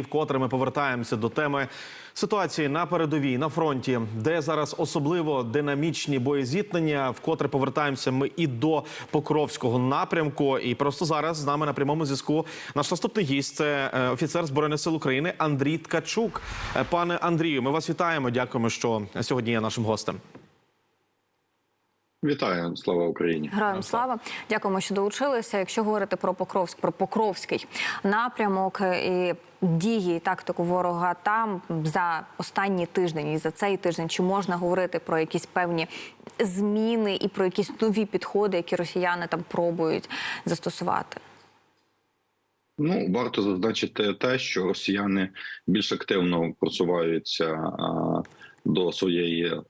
вкотре ми повертаємося до теми ситуації на передовій на фронті, де зараз особливо динамічні боєзіткнення. Вкотре повертаємося ми і до Покровського напрямку. І просто зараз з нами на прямому зв'язку наш наступний гість це е, офіцер збройних сил України Андрій Ткачук. Е, Пане Андрію, ми вас вітаємо. Дякуємо, що сьогодні є нашим гостем. Вітаю, слава Україні. Героям слава, дякуємо, що долучилися. Якщо говорити про Покровськ, про Покровський напрямок і дії і тактику ворога там за останні тиждень і за цей тиждень, чи можна говорити про якісь певні зміни і про якісь нові підходи, які росіяни там пробують застосувати? Ну варто зазначити те, що росіяни більш активно просуваються до своєї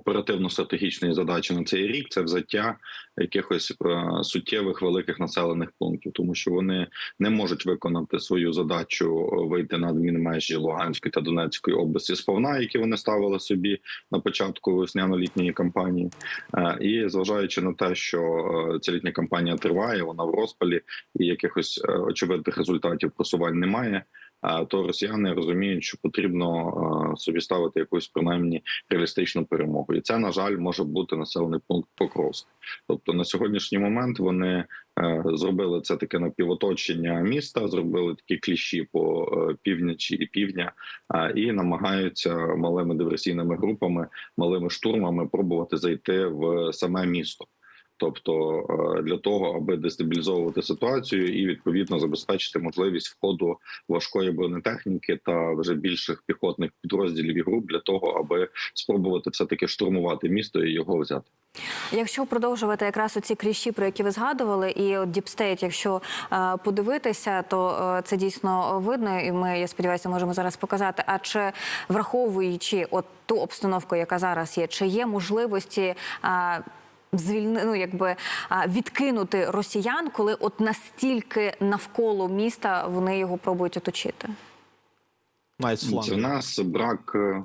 оперативно-стратегічної задачі на цей рік. Це взяття якихось е, суттєвих великих населених пунктів, тому що вони не можуть виконати свою задачу е, вийти на адмінмежі Луганської та Донецької області сповна, які вони ставили собі на початку весняно-літньої кампанії. Е, І зважаючи на те, що ця літня кампанія триває, вона в розпалі і якихось очевидних результатів просувань немає. То росіяни розуміють, що потрібно собі ставити якусь принаймні реалістичну перемогу, і це на жаль може бути населений пункт Покровськ. Тобто на сьогоднішній момент вони е, зробили це таке напівоточення міста, зробили такі кліщі по е, північі і півдня, і намагаються малими диверсійними групами, малими штурмами пробувати зайти в саме місто. Тобто е, для того, аби дестабілізовувати ситуацію і відповідно забезпечити можливість входу важкої бронетехніки та вже більших піхотних підрозділів і груп для того, аби спробувати все таки штурмувати місто і його взяти. Якщо продовжувати якраз оці кліщі, про які ви згадували, і от Діпстейт, якщо е, подивитися, то е, це дійсно видно, і ми, я сподіваюся, можемо зараз показати. А чи враховуючи от ту обстановку, яка зараз є, чи є можливості? Е, Звільни, ну, якби відкинути росіян, коли от настільки навколо міста вони його пробують оточити. В нас брак. е,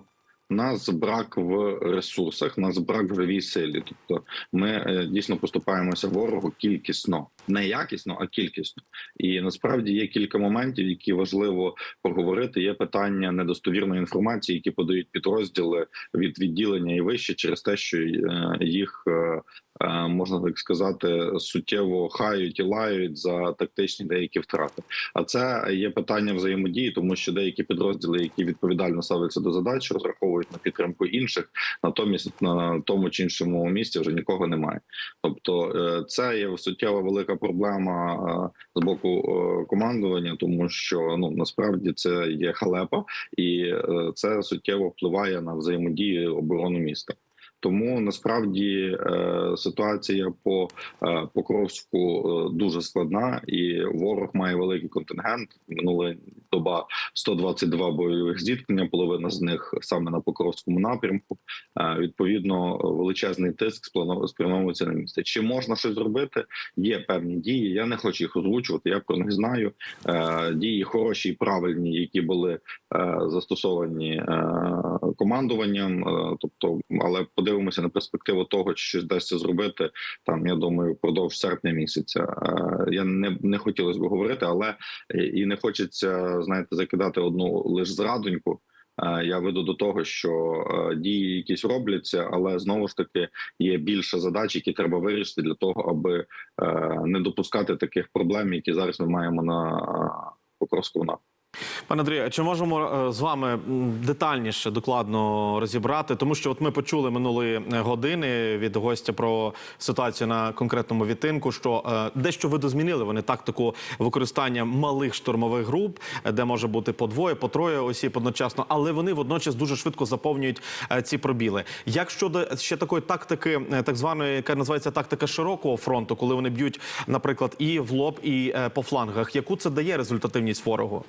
Нас брак в ресурсах, нас брак в живій силі. Тобто ми е, дійсно поступаємося ворогу кількісно, не якісно, а кількісно. І насправді є кілька моментів, які важливо проговорити. Є питання недостовірної інформації, які подають підрозділи від відділення і вище через те, що е, їх е, е, можна так сказати суттєво хають і лають за тактичні деякі втрати. А це є питання взаємодії, тому що деякі підрозділи, які відповідально ставляться до задач, розраховують на підтримку інших, натомість на тому чи іншому місці вже нікого немає. Тобто, це є суттєва велика проблема е, з боку е, командування, тому що ну насправді це є халепа, і е, це суттєво впливає на взаємодію оборони міста. Тому насправді е, ситуація по е, Покровську е, дуже складна, і ворог має великий контингент. Минула доба 122 бойових зіткнення. Половина з них саме на Покровському напрямку. Відповідно, величезний тиск спрямовується на місце. Чи можна щось зробити? Є певні дії. Я не хочу їх озвучувати. Я про них знаю. Дії хороші і правильні, які були застосовані командуванням. Е, тобто, але подивимося на перспективу того, щось вдасться зробити там. Я думаю, впродовж серпня місяця. Е, я не, не хотілося б говорити, але і не хочеться знаєте закидати одну лише зрадоньку. Е, Я веду до того, що дії якісь робляться, але знову ж таки є більше задач, які треба вирішити для того, аби не допускати таких проблем, які зараз ми маємо на Покровському напрямку. Пане Андрію, а чи можемо е, з вами детальніше, докладно розібрати? Тому що от ми почули минулої е, години від гостя про ситуацію на конкретному відтинку, що е, дещо видозмінили вони тактику використання малих штурмових груп, де може бути по двоє, по троє осіб одночасно, але вони водночас дуже швидко заповнюють ці пробіли. Як щодо ще такої тактики, так званої, яка називається тактика широкого фронту, коли вони б'ють, наприклад, і в лоб, і по флангах, яку це дає результативність ворогу?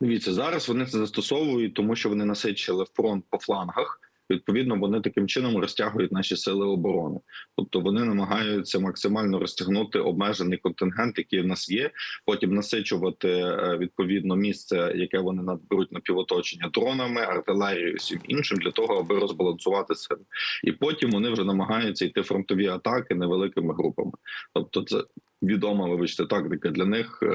Дивіться, зараз вони це застосовують, тому що вони насичили фронт по флангах. Відповідно, вони таким чином розтягують наші сили оборони. Тобто вони намагаються максимально розтягнути обмежений контингент, який в нас є. Потім насичувати е, відповідно місце, яке вони надберуть на півоточення дронами, артилерією, всім іншим для того, аби розбалансувати сили. І потім вони вже намагаються йти фронтові атаки невеликими групами. Тобто, це Відома, вибачте, тактика для них е,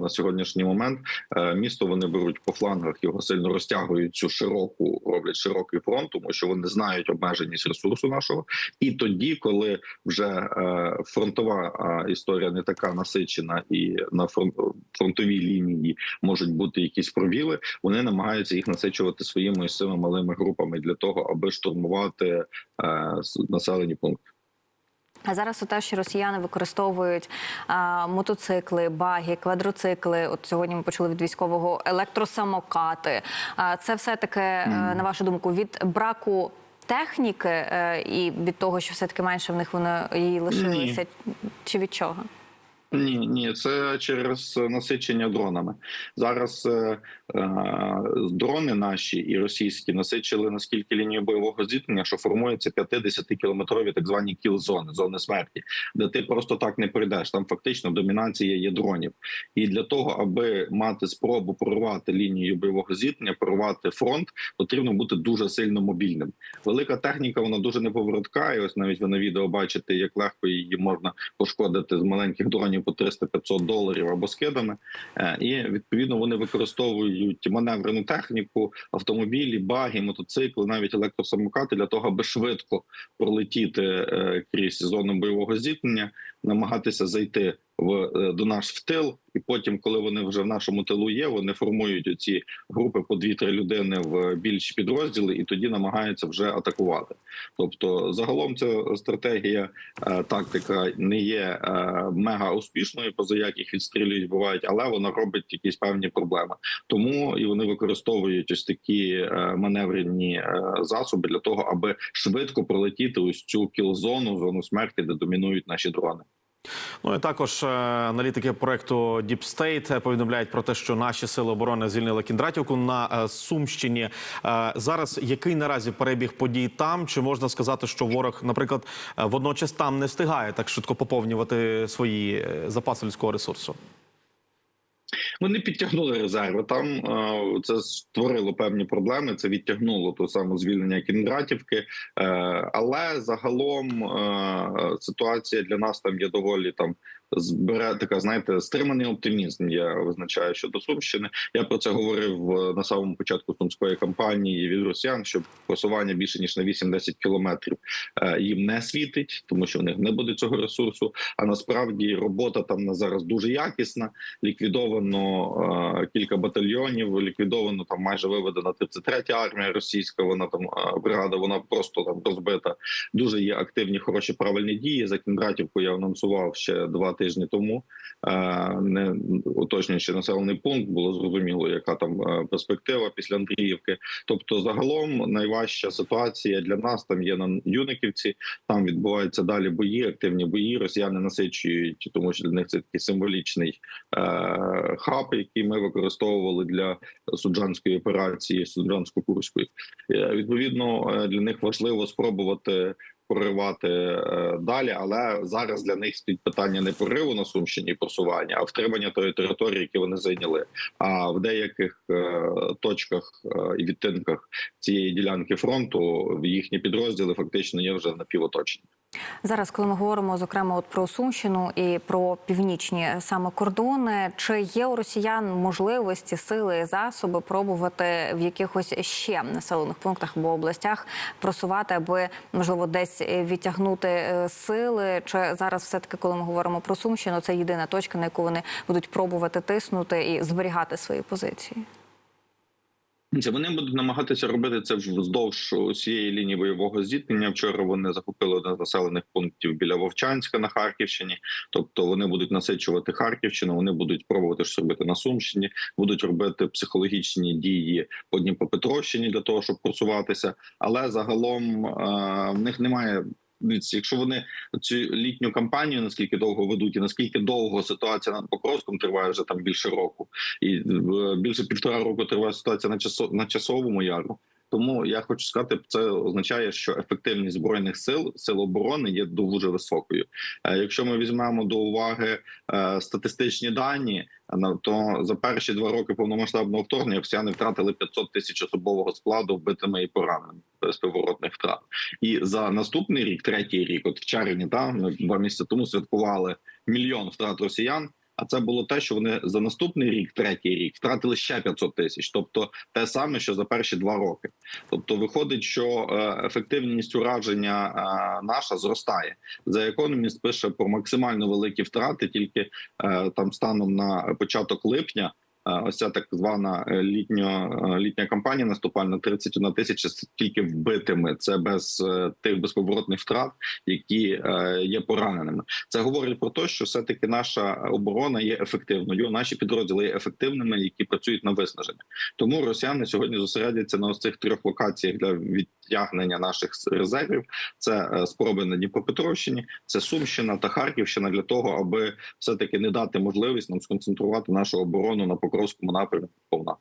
на сьогоднішній момент. Е, місто вони беруть по флангах, його сильно розтягують цю широку, роблять широкий фронт, тому що вони знають обмеженість ресурсу нашого. І тоді, коли вже е, фронтова історія не така насичена, і на фронт, фронтовій лінії можуть бути якісь провіли, вони намагаються їх насичувати своїми цими малими групами для того, аби штурмувати населені пункти. А зараз те, що росіяни використовують а, мотоцикли, баги, квадроцикли. От сьогодні ми почули від військового електросамокати. А, це все таки, mm. на вашу думку, від браку техніки а, і від того, що все таки менше в них вони її лишилося, чи від чого? Ні, ні, це через насичення дронами. Зараз е, е, дрони наші і російські насичили наскільки лінію бойового зіткнення, що формуються 50-кілометрові так звані кіл-зони, зони смерті, де ти просто так не пройдеш. Там фактично домінація є дронів. І для того, аби мати спробу прорвати лінію бойового зіткнення, прорвати фронт, потрібно бути дуже сильно мобільним. Велика техніка, вона дуже неповоротка. І ось навіть ви на відео бачите, як легко її можна пошкодити з маленьких дронів по 300-500 доларів або скидами. Е, І відповідно вони використовують маневрену техніку, автомобілі, баги, мотоцикли, навіть електросамокати для того, аби швидко пролетіти е, крізь зону бойового зіткнення, намагатися зайти в е, до нас в тил, і потім, коли вони вже в нашому тилу є, вони формують оці групи по 2-3 людини в більші підрозділи, і тоді намагаються вже атакувати. Тобто, загалом ця стратегія, е, тактика не є е, мега успішною, поза як їх відстрілюють, бувають, але вона робить якісь певні проблеми. Тому і вони використовують ось такі маневрені засоби для того, аби швидко пролетіти ось цю кіл-зону, зону смерті, де домінують наші дрони. Ну і також е, аналітики проекту Deep State повідомляють про те, що наші сили оборони звільнили Кіндратівку на е, Сумщині. Е, Зараз який наразі перебіг подій там? Чи можна сказати, що ворог, наприклад, е, водночас там не встигає так швидко поповнювати свої е, запаси людського ресурсу? Вони підтягнули резерви. Там е, це створило певні проблеми. Це відтягнуло то саме звільнення Кіндратівки. Е, але загалом е, ситуація для нас там є доволі там збере така, знаєте, стриманий оптимізм. Я визначаю щодо Сумщини. Я про це говорив е, на самому початку сумської кампанії від росіян, що просування більше ніж на 8-10 кілометрів е, їм не світить, тому що в них не буде цього ресурсу. А насправді робота там на зараз дуже якісна. Ліквідовано е, кілька батальйонів. Ліквідовано там майже виведена 33-я армія російська. Вона там бригада, вона просто там розбита. Дуже є активні, хороші правильні дії. За Кіндратівку я анонсував ще два тижні тому. Не уточнюючи населений пункт, було зрозуміло, яка там е, перспектива після Андріївки. Тобто, загалом найважча ситуація для нас там є на Юниківці. Там відбуваються далі бої, активні бої. Росіяни насичують, тому що для них це такий символічний е, хаб, який ми використовували для суджанської операції, суджансько-курської. Е, Відповідно, для них важливо спробувати проривати е, далі, але зараз для них стоїть питання не прориву на Сумщині просування, а втримання тої території, які вони зайняли. А в деяких е, точках е, і відтинках цієї ділянки фронту їхні підрозділи фактично є вже напівоточені. Зараз, коли ми говоримо зокрема от про Сумщину і про північні саме кордони, чи є у росіян можливості, сили і засоби пробувати в якихось ще населених пунктах або областях просувати, аби можливо десь відтягнути е, сили? Чи зараз, все таки, коли ми говоримо про Сумщину, це єдина точка, на яку вони будуть пробувати тиснути і зберігати свої позиції? Вони будуть намагатися робити це вздовж усієї лінії бойового зіткнення. Вчора вони захопили один з населених пунктів біля Вовчанська на Харківщині. Тобто вони будуть насичувати Харківщину. Вони будуть пробувати щось робити на Сумщині, будуть робити психологічні дії по Дніпропетровщині для того, щоб просуватися. Але загалом е, в них немає. Якщо вони цю літню кампанію наскільки довго ведуть, і наскільки довго ситуація над Покровськом триває вже там більше року, і е, більше півтора року триває ситуація на часо на часовому яру. Тому я хочу сказати, це означає, що ефективність збройних сил сил оборони є дуже високою. Е, Якщо ми візьмемо до уваги е, статистичні дані, то за перші два роки повномасштабного вторгнення росіяни втратили 500 тисяч особового складу вбитими і пораненими безповоротних втрат. І за наступний рік, третій рік, от в червні, та ми два місяці тому святкували мільйон втрат росіян. А це було те, що вони за наступний рік, третій рік, втратили ще 500 тисяч, тобто те саме, що за перші два роки. Тобто, виходить, що е, ефективність ураження е, наша зростає. За економіст пише про максимально великі втрати, тільки е, там станом на початок липня. Ось ця так звана е, літня е, літня кампанія наступальна 31 тисяча тільки вбитими. Це без е, тих безповоротних втрат, які є пораненими. Це говорить про те, що все таки наша оборона є ефективною. Наші підрозділи є ефективними, які працюють на виснаження. Тому росіяни сьогодні зосередяться на ось цих трьох локаціях для відтягнення наших резервів. Це спроби на Дніпропетровщині, це Сумщина та Харківщина для того, аби все таки не дати можливість нам сконцентрувати нашу оборону на Покровському напрямку. Повна.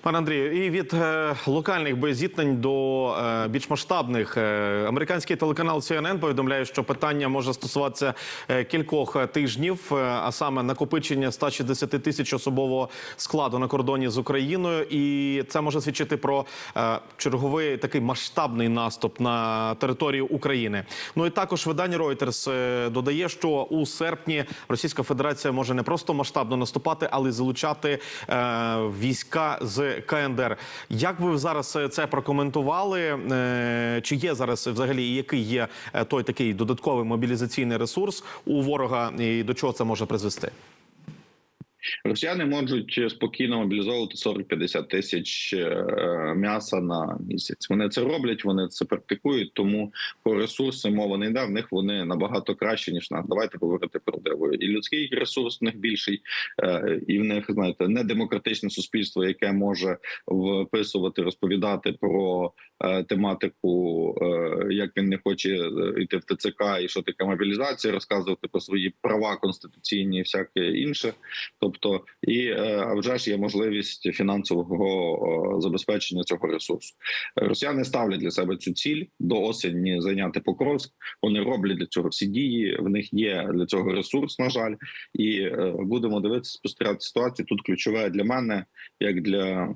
Пане Андрію, і від е, локальних боєзіткнень до е, більш масштабних е, американський телеканал CNN повідомляє, що питання може стосуватися е, кількох е, тижнів, е, а саме накопичення 160 тисяч особового складу на кордоні з Україною, і це може свідчити про е, черговий такий масштабний наступ на територію України. Ну і також видання Reuters е, додає, що у серпні Російська Федерація може не просто масштабно наступати, але й залучати е, війська з КНДР. Як ви зараз е, це прокоментували? Е, Чи є зараз взагалі який є е, той такий додатковий мобілізаційний ресурс у ворога, і до чого це може призвести? Росіяни можуть спокійно мобілізовувати 40-50 тисяч е, м'яса на місяць. Вони це роблять, вони це практикують. Тому про ресурси мова не йде. В них вони набагато краще ніж нас. Давайте говорити про правдиво. І людський ресурс в них більший, е, і в них знаєте не демократичне суспільство, яке може вписувати, розповідати про е, тематику, як він не хоче йти в ТЦК і що таке мобілізація, розказувати про свої права конституційні і всяке інше. Тобто, і е, а вже ж є можливість фінансового е, забезпечення цього ресурсу. Росіяни ставлять для себе цю ціль до осені зайняти Покровськ. Вони роблять для цього всі дії. В них є для цього ресурс, на жаль, і е, будемо дивитися, спостерігати ситуацію. Тут ключове для мене, як для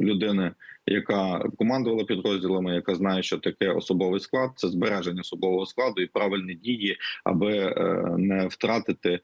людини, яка командувала підрозділами, яка знає, що таке особовий склад, це збереження особового складу і правильні дії, аби не втратити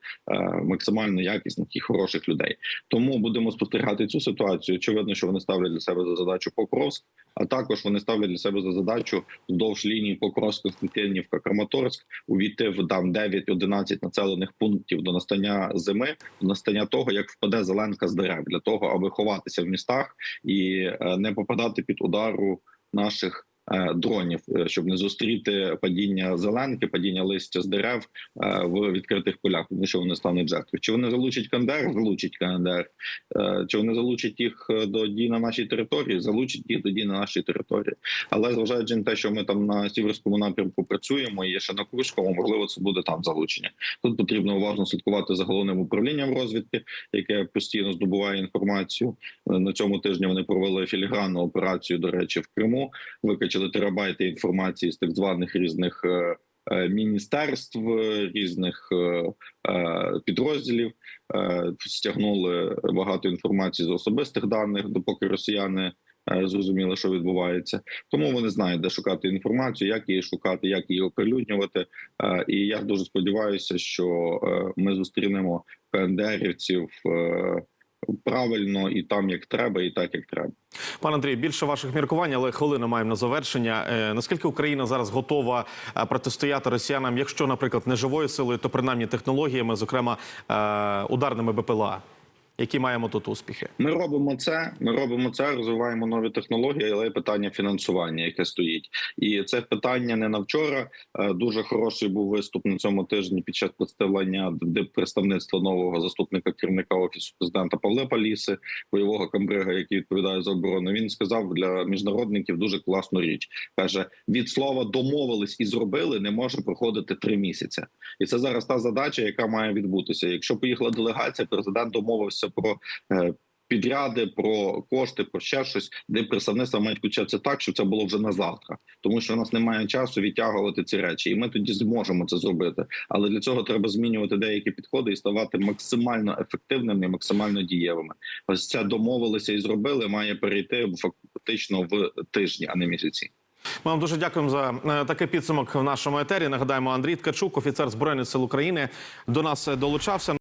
максимально якісних і хороших людей. Тому будемо спостерігати цю ситуацію. Очевидно, що вони ставлять для себе за задачу Покровськ, а також вони ставлять для себе за задачу вздовж лінії Покровськ, Константинівка, Краматорськ увійти в там 9-11 населених пунктів до настання зими, до настання того, як впаде зеленка з дерев, для того, аби ховатися в містах і е, не попадати під удару наших. Е, Дронів, е, щоб не зустріти падіння зеленки, падіння листя з дерев е, в відкритих полях, тому що вони стануть жертвою. Чи вони залучать КНДР? Залучать КНДР. Е, Чи вони залучать їх до дій на нашій території? Залучать їх до дій на нашій території. Але зважаючи на те, що ми там на сіверському напрямку працюємо, і ще на Курському, можливо, це буде там залучення. Тут потрібно уважно слідкувати за головним управлінням розвідки, яке постійно здобуває інформацію. На цьому тижні вони провели філігранну операцію. До речі, в Криму викачали терабайти інформації з так званих різних. е, е, Міністерств е, різних підрозділів стягнули багато інформації з особистих даних, допоки росіяни зрозуміли, що відбувається. Тому вони знають, де шукати інформацію, як її шукати, як її оприлюднювати. І я дуже сподіваюся, що ми зустрінемо КНДРівців е, правильно і там як треба, і так як треба. Пане Андрій, більше ваших міркувань, але хвилину маємо на завершення. Е, Наскільки Україна зараз готова е, протистояти росіянам, якщо, наприклад, не живою силою, то принаймні технологіями, зокрема е, ударними БПЛА? Які маємо тут успіхи? Ми робимо це. Ми робимо це, розвиваємо нові технології, але питання фінансування, яке стоїть, і це питання не на вчора. Е, Дуже хороший був виступ на цьому тижні під час представлення представництва нового заступника керівника офісу президента Павла Паліси, бойового камбрига, який відповідає за оборону. Він сказав для міжнародників дуже класну річ. каже: від слова домовились і зробили не може проходити три місяці. І це зараз та задача, яка має відбутися. Якщо поїхала делегація, президент домовився про е, підряди, про кошти, про ще щось, де представництва мають включатися так, щоб це було вже на завтра, тому що у нас немає часу відтягувати ці речі, і ми тоді зможемо це зробити. Але для цього треба змінювати деякі підходи і ставати максимально ефективними, максимально дієвими. Ось це домовилися і зробили. Має перейти фактично в тижні, а не місяці. Ми вам дуже дякуємо за е, такий підсумок в нашому етері. Нагадаємо, Андрій Ткачук, офіцер збройних сил України, до нас е, долучався.